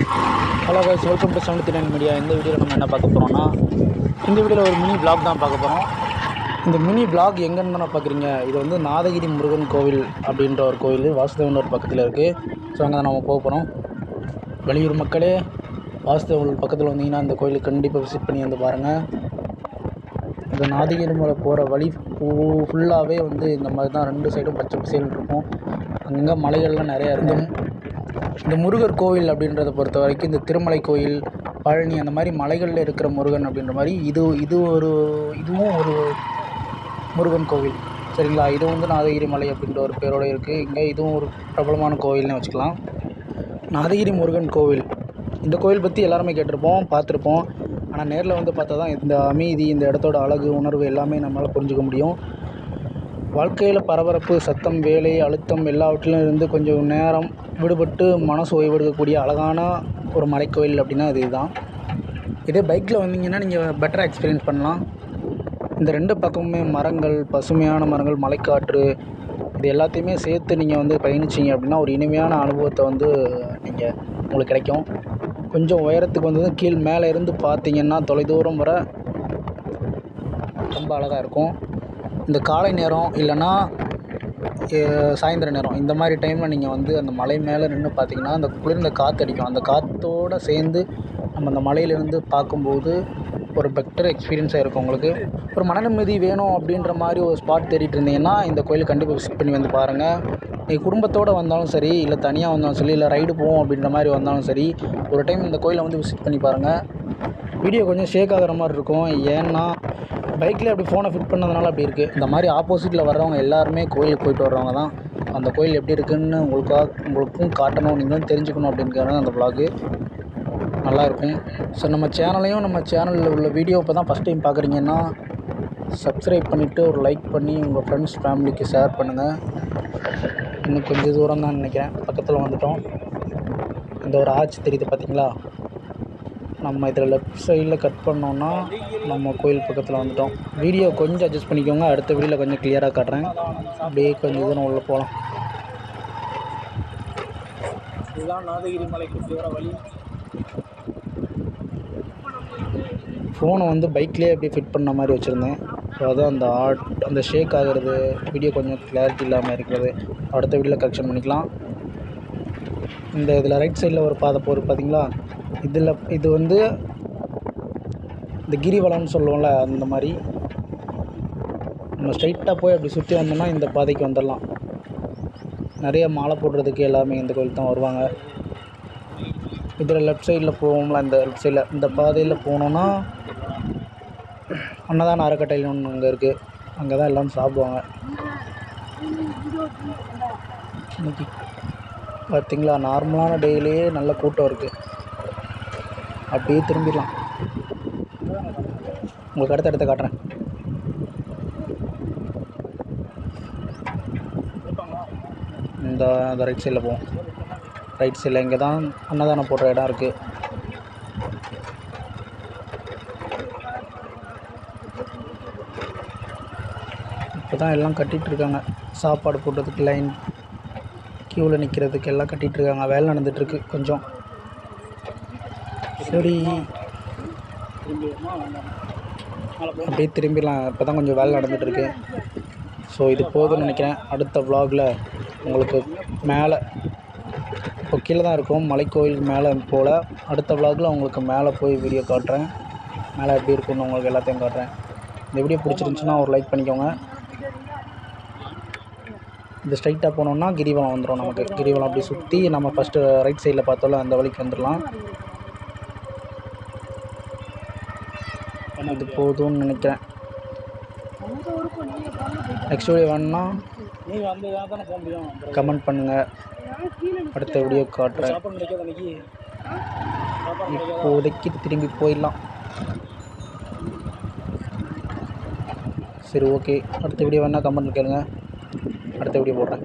Hello guys welcome to seventy nine media இந்த வீடியோவில் நம்ம என்ன பார்க்க போகிறோம்னா இந்த வீடியோவில் ஒரு மினி பிளாக் தான் பார்க்க போகிறோம் இந்த மினி பிளாக் எங்கன்னு தானே பார்க்குறீங்க? இது வந்து நாதகிரி முருகன் கோவில் அப்படின்ற ஒரு கோவில். வாசுதேவனூர் பக்கத்தில் இருக்குது ஸோ அங்கே தான் நம்ம போக போகிறோம் வெளியூர் மக்களே வாசுதேவனூர் பக்கத்தில் வந்தீங்கன்னா அந்த கோயிலுக்கு கண்டிப்பாக விசிட் பண்ணி வந்து பாருங்கள் இந்த நாதகிரி மலை போகிற வழி ஃபுல்லாகவே வந்து இந்த மாதிரி தான் ரெண்டு சைடும் பச்சை பசேல்னு இருக்கும். அங்கங்கே மலைகள்லாம் நிறையா இருக்கும் இந்த முருகர் கோவில் அப்படின்றத பொறுத்த வரைக்கும் இந்த திருமலை கோயில் பழனி அந்த மாதிரி மலைகளில் இருக்கிற முருகன் அப்படின்ற மாதிரி இது இது ஒரு இதுவும் ஒரு முருகன் கோவில். சரிங்களா? இது வந்து நாதகிரி மலை அப்படின்ற ஒரு பேரோடு இருக்குது இங்கே இதுவும் ஒரு பிரபலமான கோவில்னு வச்சுக்கலாம். நாதகிரி முருகன் கோவில். இந்த கோவில் பற்றி எல்லாருமே கேட்டிருப்போம் பார்த்துருப்போம். ஆனால் நேரில் வந்து பார்த்தா தான் இந்த அமைதி இந்த இடத்தோட அழகு உணர்வு எல்லாமே நம்மளால் புரிஞ்சுக்க முடியும். வாழ்க்கையில் பரபரப்பு சத்தம் வேலை அழுத்தம் எல்லாவற்றிலும் இருந்து கொஞ்சம் நேரம் விடுபட்டு மனசு ஓய்வெடுக்கக்கூடிய அழகான ஒரு மலைக்கோயில் அப்படின்னா இது இதுதான். இதே பைக்கில் வந்தீங்கன்னா நீங்கள் பெட்டராக எக்ஸ்பீரியன்ஸ் பண்ணலாம். இந்த ரெண்டு பக்கமுமே மரங்கள் பசுமையான மரங்கள் மலைக்காற்று இது எல்லாத்தையுமே சேர்த்து நீங்கள் வந்து பயணிச்சீங்க அப்படின்னா ஒரு இனிமையான அனுபவத்தை வந்து நீங்கள் உங்களுக்கு கிடைக்கும். கொஞ்சம் உயரத்துக்கு வந்ததும் கீழ் மேலே இருந்து பார்த்தீங்கன்னா தொலைதூரம் வர ரொம்ப அழகாக இருக்கும். இந்த காலை நேரம் இல்லைன்னா சாயந்தர நேரம். இந்த மாதிரி டைமில் நீங்கள் வந்து அந்த மலை மேலே நின்று பார்த்தீங்கன்னா அந்த குளிர்ந்த காற்று அடிக்கும். அந்த காற்றோடு சேர்ந்து நம்ம அந்த மலையிலேருந்து பார்க்கும்போது ஒரு பெட்டர் எக்ஸ்பீரியன்ஸாக இருக்கும் உங்களுக்கு. ஒரு மன நிம்மதி வேணும் அப்படின்ற மாதிரி ஒரு ஸ்பாட் தேடிட்டு இருந்தீங்கன்னா இந்த கோயில் கண்டிப்பாக விசிட் பண்ணி வந்து பாருங்கள் நீங்கள் குடும்பத்தோடு வந்தாலும் சரி இல்லை தனியாக வந்தாலும் சரி இல்லை ரைடு போவோம் அப்படின்ற மாதிரி வந்தாலும் சரி ஒரு டைம் இந்த கோயிலை வந்து விசிட் பண்ணி பாருங்கள் வீடியோ கொஞ்சம் ஷேக் ஆகிற மாதிரி இருக்கும். ஏன்னா பைக்கில் அப்படி ஃபோனை ஃபிட் பண்ணதுனால அப்படி இருக்குது இந்த மாதிரி ஆப்போசிட்டில் வர்றவங்க எல்லாருமே கோயிலுக்கு போயிட்டு வர்றவங்க தான். அந்த கோயில் எப்படி இருக்குன்னு உங்களுக்காக உங்களுக்கும் காட்டணும் நீங்களும் தெரிஞ்சுக்கணும் அப்படிங்கிறது அந்த ப்ளாகு நல்லா இருக்கும். ஸோ நம்ம சேனலையும் நம்ம சேனலில் உள்ள வீடியோ இப்போ தான் ஃபஸ்ட் டைம் பார்க்குறீங்கன்னா சப்ஸ்கிரைப் பண்ணிவிட்டு ஒரு லைக் பண்ணி உங்கள் ஃப்ரெண்ட்ஸ் ஃபேமிலிக்கு ஷேர் பண்ணுங்கள் இன்னும் கொஞ்சம் தூரம் தான் நினைக்கிறேன். பக்கத்தில் வந்துட்டோம். இந்த ஒரு ஆட்சி தெரியுது பார்த்தீங்களா நம்ம இதில் லெஃப்ட் சைடில் கட் பண்ணோன்னா நம்ம கோயில் பக்கத்தில் வந்துட்டோம். வீடியோ கொஞ்சம் அட்ஜஸ்ட் பண்ணிக்கோங்க. அடுத்த வீடியோவில் கொஞ்சம் கிளியராக காட்டுறேன். அப்படியே கொஞ்சம் தூரம் உள்ளே போகலாம். இதுதான் நாதகிரி மலைக்கு போகிற வழி. ஃபோனை வந்து பைக்லேயே அப்படியே ஃபிட் பண்ண மாதிரி வச்சுருந்தேன். ஸோ அதான் அந்த ஆட் அந்த ஷேக் ஆகிறது வீடியோ கொஞ்சம் கிளாரிட்டி இல்லாமல் இருக்கிறது. அடுத்த வீடியோவில் கரெக்ஷன் பண்ணிக்கலாம். இந்த இதில் ரைட் சைடில் ஒரு பாதை போகுது பார்த்தீங்களா இதில் இது வந்து இந்த கிரிவலம்னு சொல்லுவோம்ல அந்த மாதிரி. நம்ம ஸ்ட்ரைட்டாக போய் அப்படி சுற்றி வந்தோம்னா இந்த பாதைக்கு வந்துடலாம். நிறைய மாலை போடுறதுக்கு எல்லாமே இந்த கோயில் தான் வருவாங்க. இதில் லெஃப்ட் சைடில் போவோம்ல இந்த லெஃப்ட் சைடில் இந்த பாதையில் போனோன்னா அன்னதான அறக்கட்டையில் ஒன்று அங்கே இருக்குது அங்கே தான் எல்லாம் சாப்பிடுவாங்க. இன்னைக்கு பார்த்தீங்களா நார்மலான டேயிலேயே நல்ல கூட்டம் இருக்குது அப்படியே திரும்பிடலாம். உங்களுக்கு அடுத்த இடத்த காட்டுறேன். இந்த அந்த ரைட் சைடில் போவோம். ரைட் சைடில் இங்கே தான் அன்னதானம் போடுற இடம் இருக்குது இப்போ தான் எல்லாம் கட்டிகிட்டு இருக்காங்க. சாப்பாடு போடுறதுக்கு லைன் க்யூவில் நிற்கிறதுக்கு எல்லாம் கட்டிகிட்டு இருக்காங்க. வேலை நடந்துகிட்ருக்கு கொஞ்சம். சரி அப்படியே திரும்பிடலாம். இப்போ தான் கொஞ்சம் வேலை நடந்துகிட்ருக்கு ஸோ இது போதும்னு நினைக்கிறேன். அடுத்த vlogல உங்களுக்கு மேலே இப்போ கீழே தான் இருக்கும். மலைக்கோயில் மேலே போல். அடுத்த vlogல உங்களுக்கு மேலே போய் வீடியோ காட்டுறேன். மேலே எப்படி இருக்குன்னு உங்களுக்கு எல்லாத்தையும் காட்டுறேன். இந்த வீடியோ பிடிச்சிருந்துச்சுன்னா ஒரு லைக் பண்ணிக்கோங்க. இந்த ஸ்ட்ரைட்டாக போனோம்னா கிரிவலம் வந்துடும் நமக்கு. கிரிவலம் அப்படி சுற்றி நம்ம ஃபஸ்ட்டு ரைட் சைடில் பார்த்தோம்ல அந்த வழிக்கு வந்துடலாம். இது போதும்னு நினைக்கிறேன். நெக்ஸ்ட் வீடியோ வேணும்னா கமெண்ட் பண்ணுங்கள் அடுத்த வீடியோ காட்டுறேன். இப்போதைக்கு திரும்பி போயிடலாம். சரி ஓகே அடுத்த வீடியோ வேணால் கமெண்ட் கேளுங்க. அடுத்த வீடியோ போடுறேன்.